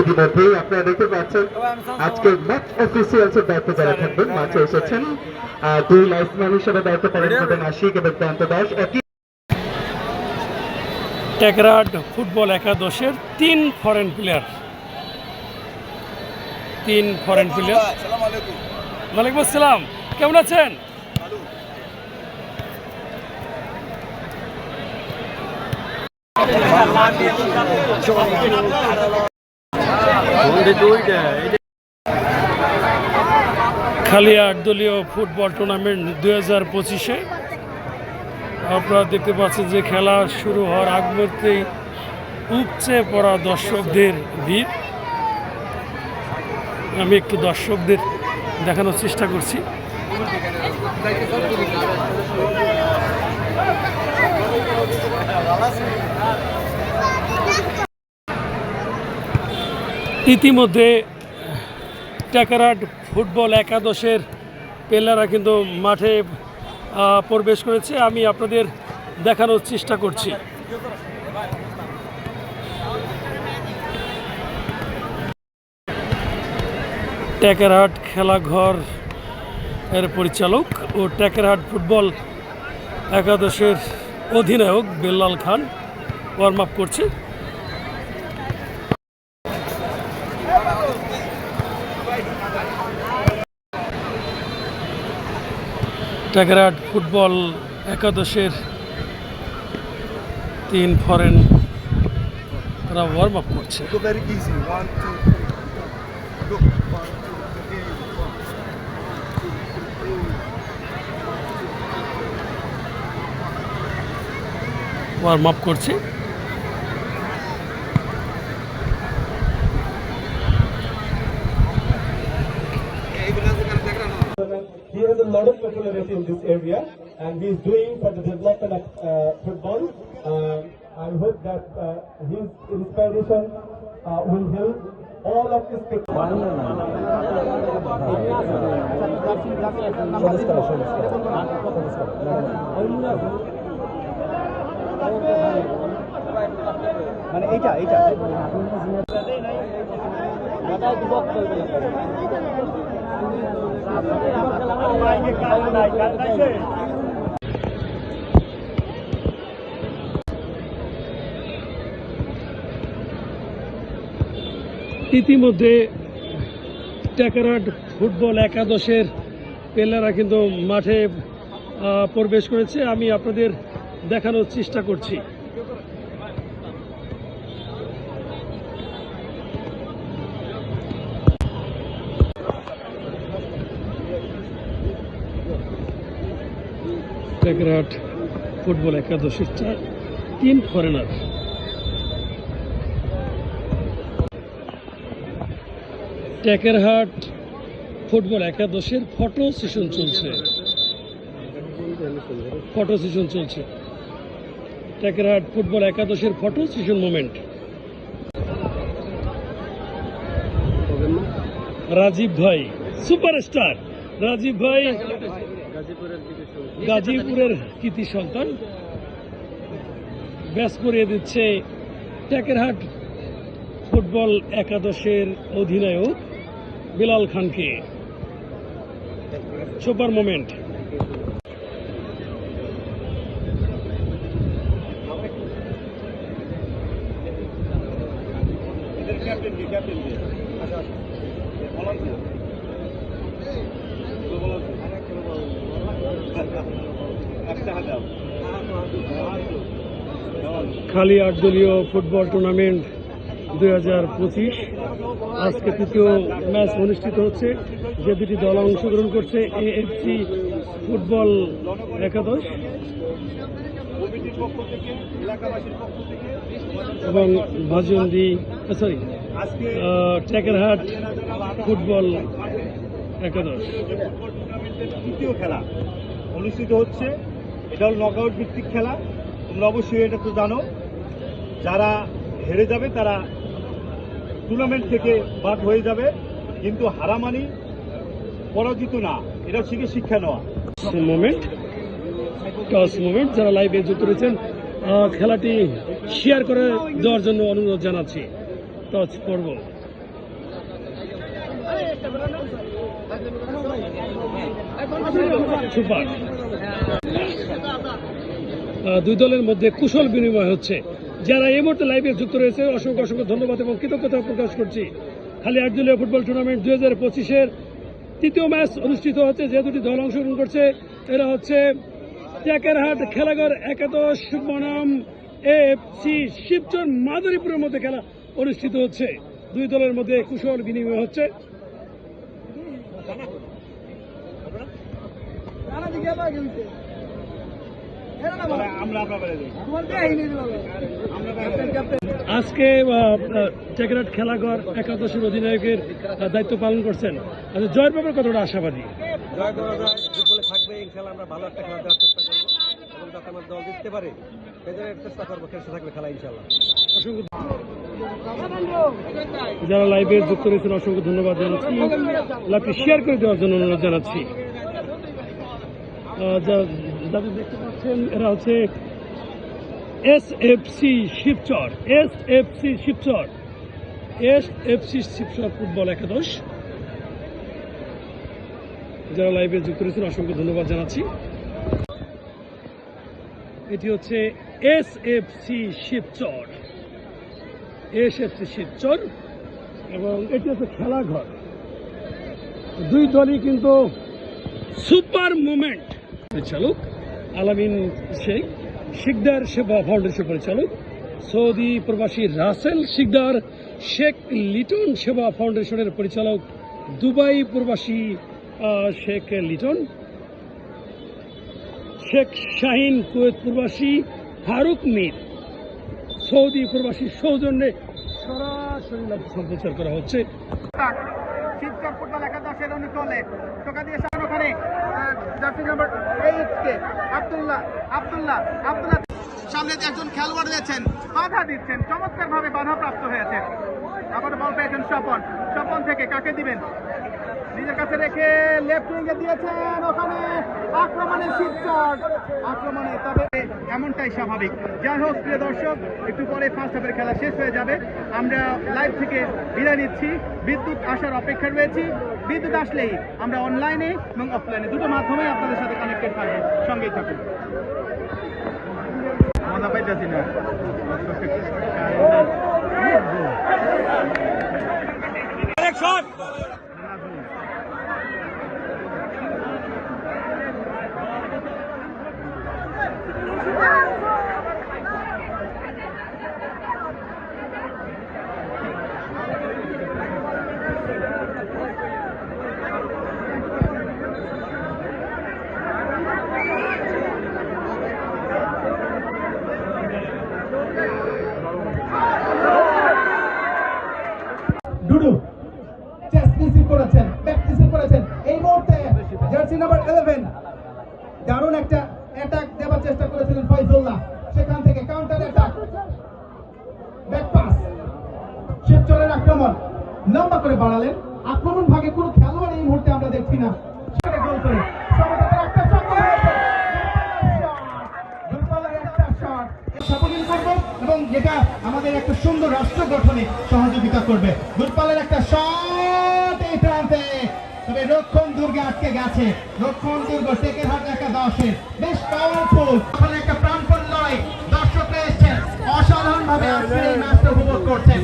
ইতিমধ্যেই আপনারা দেখতে পাচ্ছেন আজকে ম্যাচ দায়িত্ব যারা থাকবেন মাঠে এসেছেন দুই লাইসম্যান হিসেবে দায়িত্ব পালন করবেন আশিক এবং প্রান্ত দাস একই টেকরাট ফুটবল একাদশের তিন ফরেন প্লেয়ার তিন ফরেন প্লেয়ার ওয়ালাইকুম আসসালাম। কেমন আছেন? খালিয়া আট দলীয় ফুটবল টুর্নামেন্ট দুই হাজার পঁচিশে। আপনারা দেখতে পাচ্ছেন যে খেলা শুরু হওয়ার আগ মুহূর্তেই উপচে পড়া দর্শকদের ভিড়। আমি একটু দর্শকদের দেখানোর চেষ্টা করছি। ইতিমধ্যে টেকারাট ফুটবল একাদশের প্লেয়াররা কিন্তু মাঠে প্রবেশ করেছে। আমি আপনাদের দেখানোর চেষ্টা করছি। টেকারহাট খেলাঘর এর পরিচালক ও ট্যাকারহাট ফুটবল একাদশের অধিনায়ক বেল্লাল খান ওয়ার্ম আপ করছে। টেকারহাট ফুটবল একাদশের তিন ফরেন তারা ওয়ার্ম আপ করছে warm up easy. lot of popularity in this area, and he is doing for the development of uh, football. Uh, I hope that uh, his inspiration uh, will help all of his people. মানে এইটা এইটা ইতিমধ্যে টেকারাট football একাদশের প্লেয়াররা কিন্তু মাঠে প্রবেশ করেছে। আমি আপনাদের দেখানোর চেষ্টা করছি। টেকারাট ফুটবল একাদশের চার তিন ফরেনার টেকেরহাট ফুটবল একাদশের ফটো সেশন চলছে। ফটো সেশন চলছে। টেকেরহাট ফুটবল একাদশের ফটো সেশন মোমেন্ট রাজীব ভাই সুপারস্টার রাজীব ভাই গাজীপুরের কৃতি সন্তান ব্যাস করিয়ে দিচ্ছে টেকেরহাট ফুটবল একাদশের অধিনায়ক বিলাল খানকে। Super moment. খালি আট দলীয় ফুটবল টুর্নামেন্ট দুই হাজার পঁচিশ। আজকে তৃতীয় ম্যাচ অনুষ্ঠিত হচ্ছে। যে দুটি দল অংশগ্রহণ করছে এএফসি ফুটবল একাদশ। এবং ভাজন্দি সরি টেকেরহাট ফুটবল একাদশ। খেলা অনুষ্ঠিত হচ্ছে। এটা হল নকআউট ভিত্তিক খেলা। তোমরা অবশ্যই এটা তো জানো। যারা হেরে যাবে, তারা টুর্নামেন্ট থেকে বাদ হয়ে যাবে। কিন্তু হারামানি পরাজিত না। এটা শিখে শিক্ষা নেওয়া। মুভমেন্ট টস মুভমেন্ট যারা লাইভে যুক্ত রয়েছেন খেলাটি শেয়ার করে দেওয়ার জন্য অনুরোধ জানাচ্ছি। টচ পর্ব। দুই দলের মধ্যে কুশল বিনিময় হচ্ছে। যারা এই মুহূর্তে লাইভে যুক্ত রয়েছে, অসংখ্য অসংখ্য ধন্যবাদ এবং কৃতজ্ঞতা প্রকাশ করছি। খালি আটদলীয় ফুটবল টুর্নামেন্ট দুই হাজার পঁচিশের তৃতীয় ম্যাচ অনুষ্ঠিত হচ্ছে, যে দুটি দল অংশগ্রহণ করছে, এরা হচ্ছে টেকেরহাট খেলাঘর একাদশ বনাম এফসি শিবচর মাদারীপুরের মধ্যে খেলা অনুষ্ঠিত হচ্ছে। দুই দলের মধ্যে কুশল বিনিময় হচ্ছে আমরা আমরা বেড়ে দিই আমরা বেড়ে দিই। আজকে টেকেরহাট খেলাঘর একাদশের অধিনায়কের দায়িত্ব পালন করছেন। আচ্ছা জয়ের ব্যাপারে কতটা আশাবাদী? জয় করা যায় ফুটবলে থাকবে ইনশাল্লাহ আমরা ভালো একটা খেলা দেওয়ার চেষ্টা করব। এবং যাতে আমার দল জিততে পারে সেজন্য চেষ্টা করব খেলতে থাকবে খেলা ইনশাল্লাহ যারা লাইভে যুক্ত রয়েছেন অসংখ্য ধন্যবাদ জানাচ্ছি। লাইভটি শেয়ার করে দেওয়ার জন্য অনুরোধ জানাচ্ছি। যাদের দেখতে পাচ্ছেন, এরা হচ্ছে S F C Shibchar, S F C Shibchar, S F C Shibchar football একাদশ। যারা লাইভে যুক্ত রয়েছেন, অসংখ্য ধন্যবাদ জানাচ্ছি। এটি হচ্ছে S F C Shibchar SFC Shibchar, এবং এটি হচ্ছে খেলাঘর। দুই দলই কিন্তু সুপার মুভমেন্ট পরিচালক আলামিন শেখ, শিকদার সেবা ফাউন্ডেশন পরিচালক, সৌদি প্রবাসী রাসেল শিকদার, শেখ লিটন সেবা ফাউন্ডেশনের পরিচালক, দুবাই প্রবাসী শেখ লিটন, শেখ শাহিন কুয়েত প্রবাসী ফারুক মীর। সৌদি প্রবাসী সৌজন্যে সরাসরি সম্প্রচার করা হচ্ছে। শিবচর একাদশের টোকা দিয়ে ওখানে জার্সি নাম্বার এইট কে আব্দুল্লাহ আব্দুল্লাহ আব্দুল্লাহ। সামনে একজন খেলোয়াড় রয়েছেন, বাধা দিচ্ছেন চমৎকার ভাবে বাধা প্রাপ্ত হয়েছে আবার বল পেয়েছেন স্বপন। স্বপন থেকে কাকে দিবেন? নিজের কাছে রেখে লেফট উইঙ্গে দিয়েছেন ওখানে। আক্রমণে শিবচর আক্রমণে তবে এমনটাই স্বাভাবিক। যাই হোক, প্রিয় দর্শক, একটু পরে ফার্স্ট হাফের খেলা শেষ হয়ে যাবে। আমরা লাইভ থেকে বিদায় নিচ্ছি। বিদ্যুৎ আসার অপেক্ষা রয়েছি। বিদ্যুৎ আসলেই আমরা অনলাইনে এবং অফলাইনে দুটো মাধ্যমে আপনাদের সাথে কানেক্টেড থাকব। সঙ্গেই থাকুন। মজা পাইতেছি না। ডুডু। চেস্ট রিসিভ করেছেন ব্যাক রিসিভ করেছেন। এই মুহূর্তে জার্সি নাম্বার 11 দারুণ একটা অ্যাটাক দেওয়ার চেষ্টা করেছিলেন ফয়জুল্লাহ। সেখান থেকে কাউন্টার অ্যাটাক ব্যাক পাস শিবচরের আক্রমণ। লম্বা করে বাড়ালেন। আক্রমণ ভাগে কোনো খেলোয়াড় এই মুহূর্তে আমরা দেখছি না। গোল করে। যেটা আমাদের একটা সুন্দর রাষ্ট্র গঠনে সহযোগিতা করবে। দূরপালের একটা শট এই প্রান্তে। তবে রক্ষণ দুর্গে আটকে গেছে। রক্ষণ দুর্গ টেকের হাট একটা দশের। বেশ পাওয়ারফুল ওখানে একটা প্রাণপণ লড়াই। দর্শকরা এসছেন। অসাধারণ ভাবে এই ম্যাচটা উপভোগ করছেন।